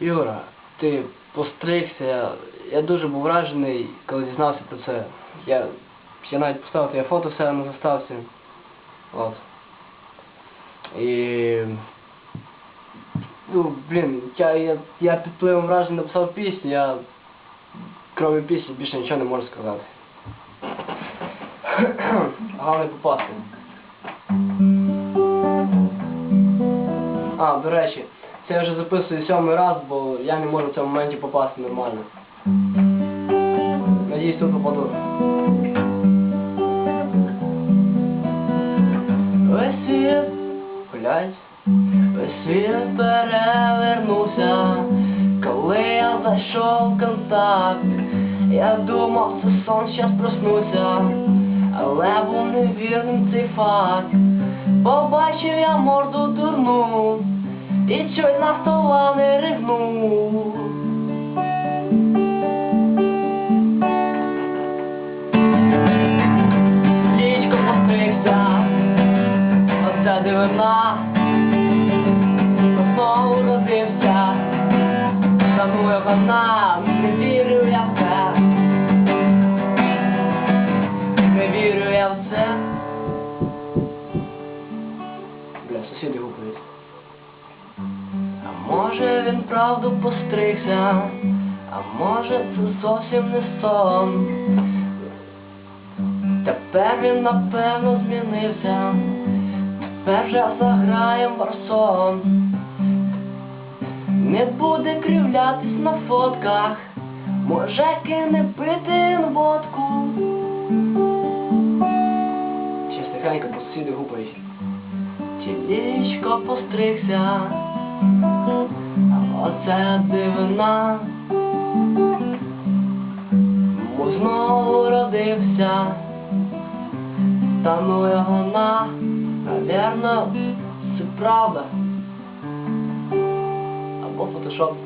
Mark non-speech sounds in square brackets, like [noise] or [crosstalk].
Юра, ти постригся. Я дуже був вражений, коли дізнався про це. Я, я навіть поставив твоє фото в себе на заставці. От. І. Ну, блін, я, я, я під впливом враження написав пісню, я крім пісні більше нічого не можу сказати. [coughs] Головне попасти. А, до речі, це я вже записую сьомий раз, бо я не можу в цьому моменті попасти нормально. Надіюсь, тут попаду. Весь світ, блядь, весь світ перевернувся, коли я зайшов в контакт. Я думав, це сон щас проснуся, але був невірним цей факт. Побачив я морду дурну, і чуть на стола не ригнув. Лічко постригся, оце дивина, знову родився, шаную вона, не вірю я в це, не вірю я в це. Бля, сусіди гукають. Може він правду постригся, а може це зовсім не сон. Тепер він напевно змінився, тепер вже заграєм варсон. Не буде кривлятись на фотках, може кине пити водку. Ще тихенько, бо сусіди постригся, а дивна. Му знову родився, та ну його на, навірно, це правда. Або фотошоп.